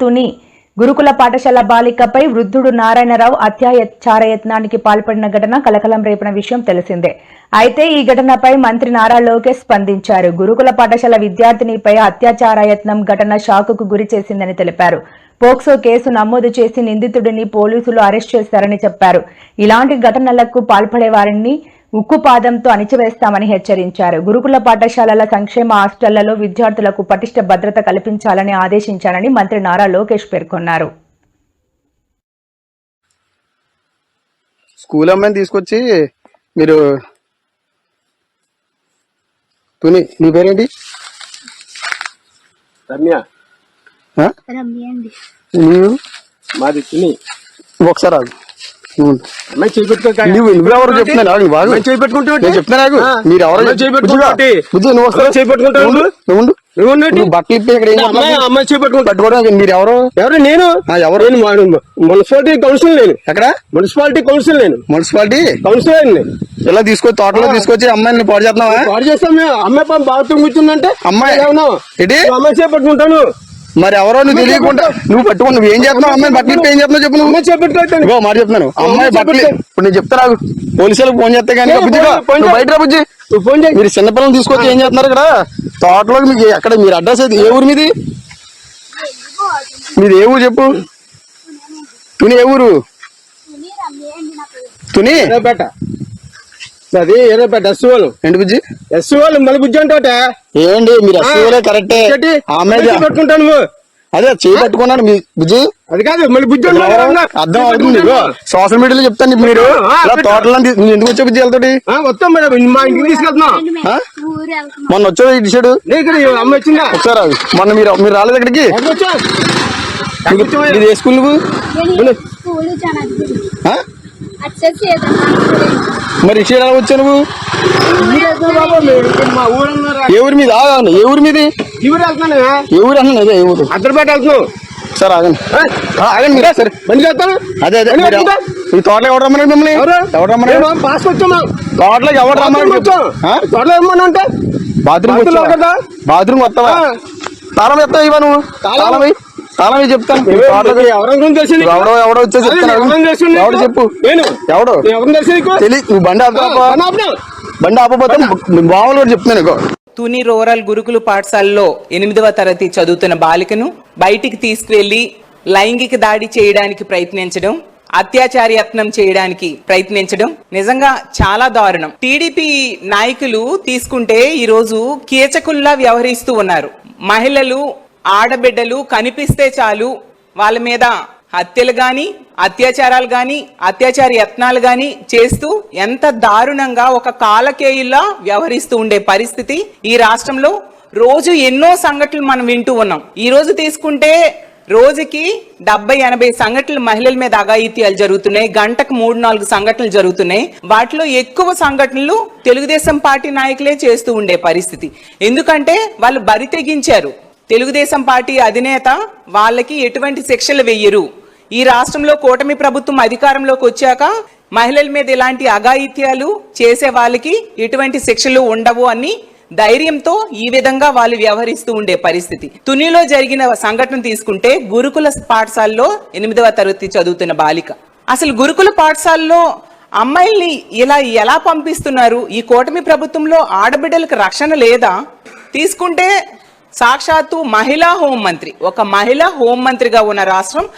తుని గురుకుల పాఠశాల బాలికపై వృద్ధుడు నారాయణరావు అత్యాచారయత్నానికి పాల్పడిన ఘటన కలకలం రేపిన విషయం తెలిసిందే. అయితే ఈ ఘటనపై మంత్రి నారా లోకేష్ స్పందించారు. గురుకుల పాఠశాల విద్యార్థినిపై అత్యాచారయత్నం ఘటన షాకుకు గురి చేసిందని తెలిపారు. పోక్సో కేసు నమోదు చేసి నిందితుడిని పోలీసులు అరెస్ట్ చేశారని చెప్పారు. ఇలాంటి ఘటనలకు పాల్పడే వారిని ఉక్కుపాదంతో అణిచివేస్తామని హెచ్చరించారు. గురుకుల పాఠశాలల సంక్షేమ హాస్టళ్ళలో విద్యార్థులకు పటిష్ట భద్రత కల్పించాలని ఆదేశించారని మంత్రి నారా లోకేష్ పేర్కొన్నారు. స్కూల్ అమ్మాయిని తీసుకొచ్చి మీరు తుని నీ పేరేంటి? రమ్య. మాది తిని. ఒకసారి. నువ్వు చెప్తున్నాను ఆగు, నువ్వు ఆగు. అమ్మాయి చేయి పెట్టుకుంటే నేను చెప్తున్నా ఆగు. మీరు ఎవరో నువ్వు నువ్వు నువ్వు బట్టలు ఇప్పి ఇక్కడ అమ్మాయి పట్టుకోవడం మీరు ఎవరు? ఎవరు? నేను? ఎవరు? మున్సిపాలిటీ కౌన్సిల్ నేను. ఎక్కడ? మున్సిపాలిటీ కౌన్సిల్ నేను. మున్సిపాలిటీ? కౌన్సిలర్ నేను ఇలా తీసుకొచ్చి తోటలో తీసుకొచ్చి అమ్మాయిని పాడు చేస్తున్నావా? పాడు చేస్తాం మేము. అమ్మాయి బాత్రూమ్ కూర్చుందంటే అమ్మాయి? ఏమన్నా? అమ్మాయి చేయి పెట్టుకుంటాను మరి ఎవరో నువ్వు తెలియకుండా నువ్వు పట్టుకో నువ్వు ఏం చేస్తున్నావు? అమ్మాయి బట్టలు ఏం చేస్తున్నావు చెప్పు నువ్వు? ఇగో మాట చెప్తున్నాను. అమ్మాయి బట్టలు. ఇప్పుడు నేను చెప్తాను. పోలీసులకు ఫోన్ చేస్తే కానీ. బయట రా బుజ్జి నువ్వు ఫోన్ చేయి. మీరు చిన్నపిల్లలు తీసుకొచ్చి ఏం చేస్తున్నారు ఇక్కడ? తోటలోకి మీకు ఎక్కడ మీరు అడ్రస్ ఏది? ఏ ఊరు మీది? మీది ఏ ఊరు చెప్పు? తుని ఏ ఊరు? తుని రమ్య అండి నా పేరు తుని ఎర్రపేట అది ఏంటి బుజ్జి? మళ్ళీ బుజ్జి అంటే ఏంటి? మీరు కరెక్టే? ఆమె పెట్టుకుంటాను నువ్వు. అదే మీ బుజ్జి. అది కాదు మళ్ళీ బుజ్జి అర్థం అవుతుంది సోషల్ మీడియాలో చెప్తాను మీరు. తోటలో ఎందుకు వచ్చే బుజ్జి వెళ్తాడు ఆ, వస్తాం మేడం. మా ఇంటికి తీసుకెళ్తున్నాం. మొన్న వచ్చాడు ఇటు సైడు అమ్మ వచ్చిందా? ఒకసారి. మొన్న మీరు మీరు రాలేదు ఇక్కడికి ఏ స్కూల్ నువ్వు? మరి ఎలా వచ్చావు నువ్వు? ఊరి మీద? ఆగండి ఊరి మీది? అదే ఏ ఊరు? అద్దరిపేట వెళ్తున్నావు సరే ఆగండి. ఆగండి మీరే. సరే. బండి చేస్తాను అదే అదే? ఈ తోటలో ఎవరు రమ్మన్నాడు మిమ్మల్ని? ఎవరు? ఎవరు మేము పాస్ వచ్చాము తోటలోకి ఎవరు. ఆ? త్వరలో ఏమన్నా అంటే? బాత్రూమ్ బాత్రూమ్ వస్తావా. తాళం ఎత్తావు ఇవ్వ నువ్వు? తాళం? ఇవ్వు చెప్తాను? ఎవడో ఎవడో? ఎవడు చెప్పు? నేను? ఎవడు బండి? బండి బావులు కూడా చెప్తున్నాను తుని రూరల్ గురుకుల పాఠశాలలో ఎనిమిదవ తరగతి చదువుతున్న బాలికను బయటికి తీసుకువెళ్ళి లైంగిక దాడి చేయడానికి ప్రయత్నించడం అత్యాచార యత్నం చేయడానికి ప్రయత్నించడం నిజంగా చాలా దారుణం. టీడీపీ నాయకులు తీసుకుంటే ఈరోజు కీచకుల్లా వ్యవహరిస్తూ ఉన్నారు. మహిళలు ఆడబిడ్డలు కనిపిస్తే చాలు వాళ్ళ మీద హత్యలు కానీ అత్యాచారాలు కానీ అత్యాచార యత్నాలు కానీ చేస్తూ ఎంత దారుణంగా ఒక కాలకేయుల్లా వ్యవహరిస్తూ ఉండే పరిస్థితి ఈ రాష్ట్రంలో. రోజు ఎన్నో సంఘటనలు మనం వింటూ ఉన్నాం. ఈ రోజు తీసుకుంటే రోజుకి డెబ్బై ఎనభై సంఘటనలు మహిళల మీద అఘాయిత్యాలు జరుగుతున్నాయి. గంటకు మూడు నాలుగు సంఘటనలు జరుగుతున్నాయి. వాటిలో ఎక్కువ సంఘటనలు తెలుగుదేశం పార్టీ నాయకులే చేస్తూ ఉండే పరిస్థితి. ఎందుకంటే వాళ్ళు బరి తెగించారు. తెలుగుదేశం పార్టీ అధినేత వాళ్ళకి ఎటువంటి శిక్షలు వెయ్యరు. ఈ రాష్ట్రంలో కూటమి ప్రభుత్వం అధికారంలోకి వచ్చాక మహిళల మీద ఇలాంటి అఘాయిత్యాలు చేసే వాళ్ళకి ఎటువంటి శిక్షలు ఉండవు అని ధైర్యంతో ఈ విధంగా వాళ్ళు వ్యవహరిస్తూ ఉండే పరిస్థితి. తునిలో జరిగిన సంఘటన తీసుకుంటే గురుకుల పాఠశాలలో ఎనిమిదవ తరగతి చదువుతున్న బాలిక. అసలు గురుకుల పాఠశాలలో అమ్మాయిల్ని ఇలా ఎలా పంపిస్తున్నారు? ఈ కూటమి ప్రభుత్వంలో ఆడబిడ్డలకు రక్షణ లేదా? తీసుకుంటే సాక్షాత్తు మహిళా హోంమంత్రి. ఒక మహిళా హోంమంత్రిగా ఉన్న రాష్ట్రం